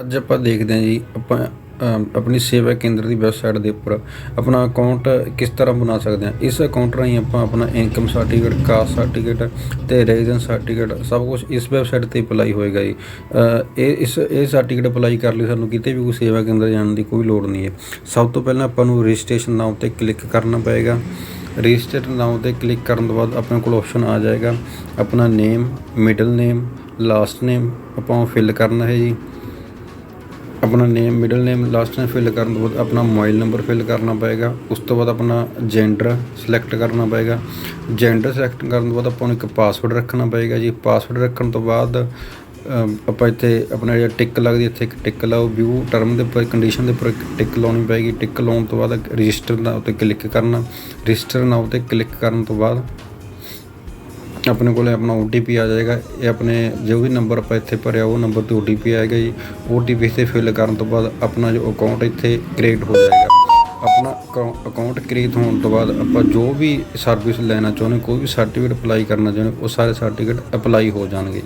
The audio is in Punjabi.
ਅੱਜ ਆਪਾਂ ਦੇਖਦੇ ਹਾਂ ਜੀ, ਆਪਾਂ ਆਪਣੀ ਸੇਵਾ ਕੇਂਦਰ ਦੀ ਵੈਬਸਾਈਟ ਦੇ ਉੱਪਰ ਆਪਣਾ ਅਕਾਊਂਟ ਕਿਸ ਤਰ੍ਹਾਂ ਬਣਾ ਸਕਦੇ ਹਾਂ। ਇਸ ਅਕਾਊਂਟ ਰਾਹੀਂ ਆਪਾਂ ਆਪਣਾ ਇਨਕਮ ਸਰਟੀਫਿਕੇਟ ਕਾਸਟ ਸਰਟੀਫਿਕੇਟ ਤੇ ਰੈਜ਼ੀਡੈਂਸ ਸਰਟੀਫਿਕੇਟ ਸਭ ਕੁਝ ਇਸ ਵੈਬਸਾਈਟ ਤੇ ਅਪਲਾਈ ਹੋਏਗਾ ਜੀ। ਇਹ, ਇਸ, ਇਹ ਸਰਟੀਫਿਕੇਟ ਅਪਲਾਈ ਕਰਨ ਲਈ ਸਾਨੂੰ ਕਿਤੇ ਵੀ ਕੋਈ ਸੇਵਾ ਕੇਂਦਰ ਜਾਣ ਦੀ ਕੋਈ ਲੋੜ ਨਹੀਂ ਹੈ। ਸਭ ਤੋਂ ਪਹਿਲਾਂ ਆਪਾਂ ਨੂੰ ਰਜਿਸਟ੍ਰੇਸ਼ਨ ਨਾਮ ਤੇ ਕਲਿੱਕ ਕਰਨਾ ਪਏਗਾ। ਰਜਿਸਟਰ ਨਾਮ ਤੇ ਕਲਿੱਕ ਕਰਨ ਤੋਂ ਬਾਅਦ ਆਪਣੇ ਕੋਲ ਆਪਸ਼ਨ ਆ ਜਾਏਗਾ। ਆਪਣਾ ਨੇਮ ਮਿਡਲ ਨੇਮ ਲਾਸਟ ਨੇਮ ਆਪਾਂ ਫਿਲ ਕਰਨਾ ਹੈ ਜੀ। ਆਪਣਾ name middle name last name fill ਕਰਨ ਤੋਂ ਬਾਅਦ ਆਪਣਾ ਮੋਬਾਈਲ ਨੰਬਰ ਫਿਲ ਕਰਨਾ ਪਏਗਾ। ਉਸ ਤੋਂ ਬਾਅਦ ਆਪਣਾ ਜੈਂਡਰ ਸਿਲੈਕਟ ਕਰਨਾ ਪਏਗਾ। ਜੈਂਡਰ ਸਿਲੈਕਟ ਕਰਨ ਤੋਂ ਬਾਅਦ ਆਪਾਂ ਨੂੰ ਇੱਕ ਪਾਸਵਰਡ ਰੱਖਣਾ ਪਏਗਾ ਜੀ। ਪਾਸਵਰਡ ਰੱਖਣ ਤੋਂ ਬਾਅਦ ਆਪਾਂ ਇੱਥੇ ਆਪਣਾ ਜਿਹੜਾ ਟਿਕ ਲੱਗਦੀ, ਇੱਥੇ ਇੱਕ ਟਿਕ ਲਾਓ। ਵਿਊ ਟਰਮ ਦੇ ਉੱਪਰ ਕੰਡੀਸ਼ਨ ਦੇ ਉੱਪਰ ਇੱਕ ਟਿਕ ਲਾਉਣੀ ਪਏਗੀ। ਟਿਕ ਲਾਉਣ ਤੋਂ ਬਾਅਦ ਰਜਿਸਟਰ ਦਾ ਉੱਤੇ ਕਲਿੱਕ ਕਰਨਾ। ਰਜਿਸਟਰ ਨਾ ਉੱਤੇ ਕਲਿੱਕ ਕਰਨ ਤੋਂ ਬਾਅਦ ਆਪਣੇ ਕੋਲੇ ਆਪਣਾ OTP ਆ ਜਾਏਗਾ, ਇਹ ਆਪਣੇ ਜੋ ਵੀ ਨੰਬਰ ਆਪਾਂ ਇੱਥੇ ਭਰਿਆ, ਉਹ ਨੰਬਰ ਤੇ OTP ਆਏਗਾ ਜੀ। OTP ਇੱਥੇ ਫਿਲ ਕਰਨ ਤੋਂ ਬਾਅਦ ਆਪਣਾ ਜੋ ਅਕਾਊਂਟ ਇੱਥੇ ਕ੍ਰੀਏਟ ਹੋ ਜਾਏਗਾ। ਆਪਣਾ ਅਕਾਊਂਟ ਕ੍ਰੀਏਟ ਹੋਣ ਤੋਂ ਬਾਅਦ ਆਪਾਂ ਜੋ ਵੀ ਸਰਵਿਸ ਲੈਣਾ ਚਾਹੁੰਦੇ, ਕੋਈ ਵੀ ਸਰਟੀਫਿਕੇਟ ਅਪਲਾਈ ਕਰਨਾ ਚਾਹੁੰਦੇ, ਉਹ ਸਾਰੇ ਸਰਟੀਫਿਕੇਟ ਅਪਲਾਈ ਹੋ ਜਾਣਗੇ।